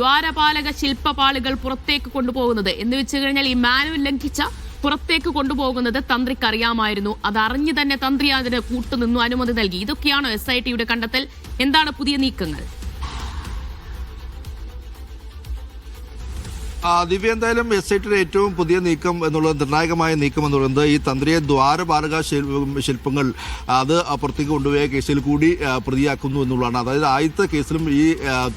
ദ്വാരപാലക ശില്പപാളികൾ പുറത്തേക്ക് കൊണ്ടുപോകുന്നത്. എന്ന് വെച്ച് കഴിഞ്ഞാൽ ഈ മാനുവൽ ലംഘിച്ച പുറത്തേക്ക് കൊണ്ടുപോകുന്നത് തന്ത്രിക്ക് അറിയാമായിരുന്നു അത് അറിഞ്ഞു തന്നെ തന്ത്രി അതിന് കൂട്ടുനിന്നു അനുമതി നൽകി. ഇതൊക്കെയാണോ എസ് ഐ ടിയുടെ കണ്ടെത്തൽ? എന്താണ് പുതിയ നീക്കങ്ങൾ? ദിവ്യ എന്തായാലും എസ് ഐ ടിയുടെ ഏറ്റവും പുതിയ നീക്കം എന്നുള്ളത് നിർണായകമായ നീക്കം എന്ന് പറയുന്നത് ഈ തന്ത്രിയെ ദ്വാരപാലക ശില്പങ്ങൾ അത് പുറത്തേക്ക് കൊണ്ടുപോയ കേസിൽ കൂടി പ്രതിയാക്കുന്നു എന്നുള്ളതാണ്. അതായത് ആദ്യത്തെ കേസിലും ഈ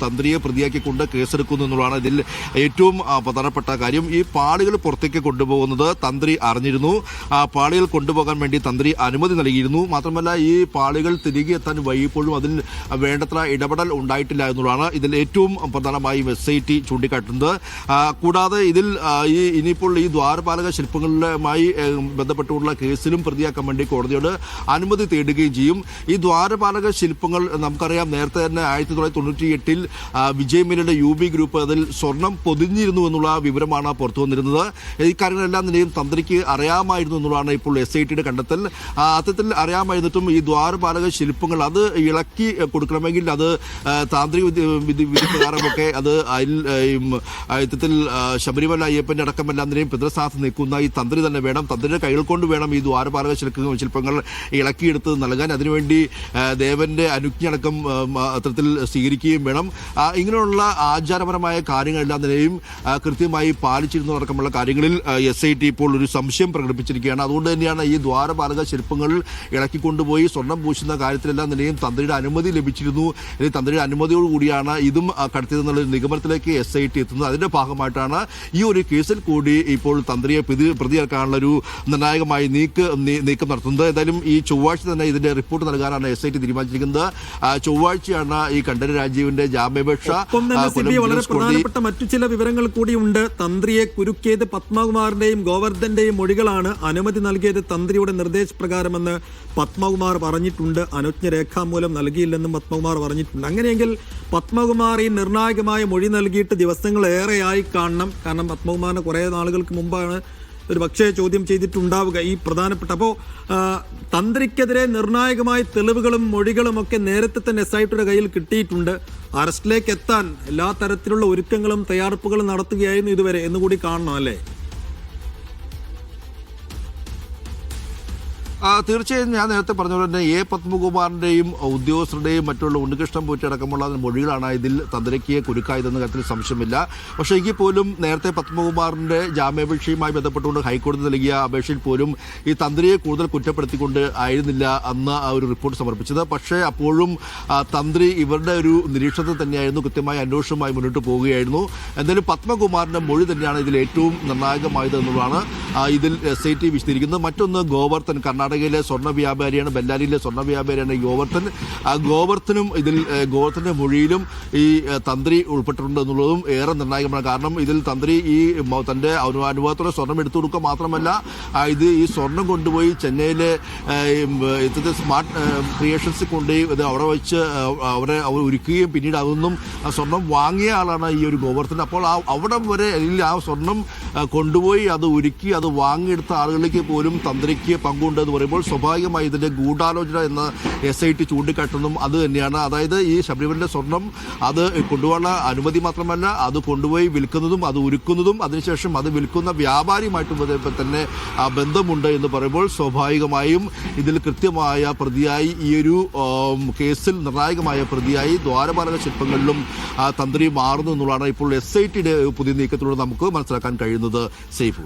തന്ത്രിയെ പ്രതിയാക്കിക്കൊണ്ട് കേസെടുക്കുന്നു എന്നുള്ളതാണ് ഇതിൽ ഏറ്റവും പ്രധാനപ്പെട്ട കാര്യം. ഈ പാളികൾ പുറത്തേക്ക് കൊണ്ടുപോകുന്നത് തന്ത്രി അറിഞ്ഞിരുന്നു. പാളികൾ കൊണ്ടുപോകാൻ വേണ്ടി തന്ത്രി അനുമതി നൽകിയിരുന്നു. മാത്രമല്ല ഈ പാളികൾ തിരികെ എത്താൻ വൈകിപ്പോഴും അതിൽ വേണ്ടത്ര ഇടപെടൽ ഉണ്ടായിട്ടില്ല എന്നുള്ളതാണ് ഇതിൽ ഏറ്റവും പ്രധാനമായും എസ് ഐ ടി ചൂണ്ടിക്കാട്ടുന്നത് കൂടാതെ ഇതിൽ ഈ ഇനിയിപ്പോൾ ഈ ദ്വാരപാലക ശില്പങ്ങളുമായി ബന്ധപ്പെട്ടുള്ള കേസിലും പ്രതിയാക്കാൻ വേണ്ടി കോടതിയോട് അനുമതി തേടുകയും ചെയ്യും. ഈ ദ്വാരപാലക ശില്പങ്ങൾ നമുക്കറിയാം നേരത്തെ തന്നെ ആയിരത്തി തൊള്ളായിരത്തി തൊണ്ണൂറ്റി എട്ടിൽ വിജയമേനയുടെ യു ബി ഗ്രൂപ്പ് അതിൽ സ്വർണം പൊതിഞ്ഞിരുന്നു എന്നുള്ള വിവരമാണ് പുറത്തു വന്നിരുന്നത്. ഈ കാര്യങ്ങളെല്ലാം നിലയും തന്ത്രിക്ക് അറിയാമായിരുന്നു എന്നുള്ളതാണ് ഇപ്പോൾ എസ് ഐ ടിയുടെ കണ്ടെത്തൽ. അത്തരത്തിൽ അറിയാമായിരുന്നിട്ടും ഈ ദ്വാരപാലക ശില്പങ്ങൾ അത് ഇളക്കി കൊടുക്കണമെങ്കിൽ അത് താന്ത്രിക വിധി വിധി പ്രകാരമൊക്കെ അത് അതിൽ ഏ, ഉം, അയ്യപ്പന്റെ ശബരിമല അയ്യപ്പന്റെ അടക്കമെല്ലാത്തിനെയും പിതൃസ്ഥാനത്ത് നിൽക്കുന്ന ഈ തന്ത്രി തന്നെ വേണം. തന്ത്രിയുടെ കൈകൾ കൊണ്ട് വേണം ഈ ദ്വാരപാലക ശില്പങ്ങൾ ശില്പങ്ങൾ ഇളക്കിയെടുത്ത് നൽകാൻ. അതിനുവേണ്ടി ദേവന്റെ അനുജ്ഞടക്കം ആ, മ, അത്തരത്തിൽ സ്വീകരിക്കുകയും വേണം. ഇങ്ങനെയുള്ള ആചാരപരമായ കാര്യങ്ങളെല്ലാം തന്നെയും കൃത്യമായി പാലിച്ചിരുന്നു അടക്കമുള്ള കാര്യങ്ങളിൽ എസ് ഐ ടി ഇപ്പോൾ ഒരു സംശയം പ്രകടിപ്പിച്ചിരിക്കുകയാണ്. അതുകൊണ്ട് തന്നെയാണ് ഈ ദ്വാരപാലക ശില്പങ്ങൾ ഇളക്കിക്കൊണ്ടുപോയി സ്വർണം പൂശുന്ന കാര്യത്തിലെല്ലാം നിലയും തന്ത്രിയുടെ അനുമതി ലഭിച്ചിരുന്നു. ഇനി തന്ത്രിയുടെ അനുമതിയോടുകൂടിയാണ് ഇതും കടത്തിയതെന്നുള്ള നിഗമനത്തിലേക്ക് എസ് ഐ ടി എത്തുന്നത്. അതിന്റെ ഭാഗമായിട്ടാണ് ഈ ഒരു കേസിൽ കൂടി ഇപ്പോൾ തന്ത്രിയെ പ്രതി പ്രതിയാക്കാനുള്ള ഒരു നിർണായകമായി നീക്ക് നീക്കം നടത്തുന്നത്. ഏതായാലും ഈ ചൊവ്വാഴ്ച തന്നെ ഇതിന്റെ റിപ്പോർട്ട് നൽകാനാണ് എസ് ഐ ടി തീരുമാനിച്ചിരിക്കുന്നത്. ചൊവ്വാഴ്ചയാണ് ഈ കണ്ഠര രാജീവിന്റെ ജാമ്യാപേക്ഷ. വളരെ പ്രധാനപ്പെട്ട മറ്റു ചില വിവരങ്ങൾ കൂടിയുണ്ട്. തന്ത്രിയെ കുരുക്കിയത് പത്മകുമാറിന്റെയും ഗോവർദ്ധന്റെയും മൊഴികളാണ് അനുമതി നൽകിയത് തന്ത്രിയുടെ നിർദ്ദേശപ്രകാരമെന്ന് പത്മകുമാർ പറഞ്ഞിട്ടുണ്ട്. അനുജ്ഞ രേഖാമൂലം നൽകിയില്ലെന്നും പത്മകുമാർ പറഞ്ഞിട്ടുണ്ട്. അങ്ങനെയെങ്കിൽ പത്മകുമാർ ഈ നിർണായകമായ മൊഴി നൽകിയിട്ട് ദിവസങ്ങളേറെയായി കാണണം. കാരണം പത്മകുമാറിന് കുറേ നാളുകൾക്ക് മുമ്പാണ് ഒരു പക്ഷേ ചോദ്യം ചെയ്തിട്ടുണ്ടാവുക ഈ പ്രധാനപ്പെട്ട. അപ്പോൾ തന്ത്രിക്കെതിരെ നിർണായകമായ തെളിവുകളും മൊഴികളും ഒക്കെ നേരത്തെ തന്നെ എസ് ഐ ടിയുടെ കയ്യിൽ കിട്ടിയിട്ടുണ്ട്. അറസ്റ്റിലേക്ക് എത്താൻ എല്ലാ തരത്തിലുള്ള ഒരുക്കങ്ങളും തയ്യാറെടുപ്പുകളും നടത്തുകയായിരുന്നു ഇതുവരെ എന്നുകൂടി കാണണം അല്ലേ? തീർച്ചയായും ഞാൻ നേരത്തെ പറഞ്ഞ പോലെ തന്നെ എ പത്മകുമാറിന്റെയും ഉദ്യോഗസ്ഥരുടെയും മറ്റുള്ള ഉണ്ണികൃഷ്ണൻ പൂറ്റി മൊഴികളാണ് ഇതിൽ തന്ത്രിക്ക് കുരുക്കായതെന്ന കാര്യത്തിൽ സംശയമില്ല. പക്ഷേ എങ്കിൽ പോലും നേരത്തെ പത്മകുമാറിന്റെ ജാമ്യാപേക്ഷയുമായി ബന്ധപ്പെട്ടുകൊണ്ട് ഹൈക്കോടതി നൽകിയ അപേക്ഷയിൽ പോലും ഈ തന്ത്രിയെ കൂടുതൽ കുറ്റപ്പെടുത്തിക്കൊണ്ട് ആയിരുന്നില്ല അന്ന് ആ ഒരു റിപ്പോർട്ട് സമർപ്പിച്ചത്. പക്ഷേ അപ്പോഴും തന്ത്രി ഇവരുടെ ഒരു നിരീക്ഷണത്തിൽ തന്നെയായിരുന്നു കൃത്യമായ അന്വേഷണവുമായി മുന്നോട്ട് പോവുകയായിരുന്നു. എന്തായാലും പത്മകുമാറിന്റെ മൊഴി തന്നെയാണ് ഇതിൽ ഏറ്റവും നിർണായകമായത് എന്നുള്ളതാണ് ഇതിൽ എസ് ഐ ടി വിശദീകരിക്കുന്നത്. മറ്റൊന്ന് ഗോവർദ്ധൻ കർണാടകയിലെ സ്വർണ വ്യാപാരിയാണ് ബെല്ലാരിയിലെ സ്വർണ വ്യാപാരിയാണ് ഗോവർദ്ധൻ. ആ ഗോവർദ്ധനും ഇതിൽ ഗോവർദ്ധന്റെ മൊഴിയിലും ഈ തന്ത്രി ഉൾപ്പെട്ടിട്ടുണ്ട് എന്നുള്ളതും ഏറെ നിർണായകമാണ്. കാരണം ഇതിൽ തന്ത്രി ഈ തന്റെ തന്റെ അനു- അനുഭവത്തോടെ സ്വർണം എടുത്തു കൊടുക്കുക മാത്രമല്ല ഇത് ഈ സ്വർണം കൊണ്ടുപോയി ചെന്നൈയിലെ ഇത്തരത്തെ സ്മാർട്ട് ക്രിയേഷൻസ് കൊണ്ടുപോയി ഇത് അവിടെ വെച്ച് അവരെ അവർ ഒരുക്കുകയും പിന്നീട് അതൊന്നും സ്വർണം വാങ്ങിയ ആളാണ് ഈ ഒരു ഗോവർദ്ധൻ. അപ്പോൾ ആ അവിടെ വരെ അല്ലെങ്കിൽ ആ സ്വർണം കൊണ്ടുപോയി അത് ഒരുക്കി അത് വാങ്ങിയെടുത്ത ആളുകളിലേക്ക് പോലും തന്ത്രിക്ക് പങ്കുണ്ട് എന്ന് പറയുമ്പോൾ സ്വാഭാവികമായി ഇതിന്റെ ഗൂഢാലോചന എന്ന് എസ് ഐ ടി ചൂണ്ടിക്കാട്ടുന്നതും അത് തന്നെയാണ്. അതായത് ഈ ശബരിമലയിലെ സ്വർണം അത് കൊണ്ടുപോകാനുള്ള അനുമതി മാത്രമല്ല അത് കൊണ്ടുപോയി വിൽക്കുന്നതും അത് ഉരുക്കുന്നതും അതിനുശേഷം അത് വിൽക്കുന്ന വ്യാപാരിയുമായിട്ടും തന്നെ ബന്ധമുണ്ട് എന്ന് പറയുമ്പോൾ സ്വാഭാവികമായും ഇതിൽ കൃത്യമായ പ്രതിയായി ഈ ഒരു കേസിൽ നിർണായകമായ പ്രതിയായി ദ്വാരപാലക ശില്പങ്ങളിലും തന്ത്രി മാറുന്നു എന്നുള്ളതാണ് ഇപ്പോൾ എസ് ഐ ടിയുടെ പുതിയ നീക്കത്തിലൂടെ നമുക്ക് മനസ്സിലാക്കാൻ കഴിയുന്നത്. സേഫു.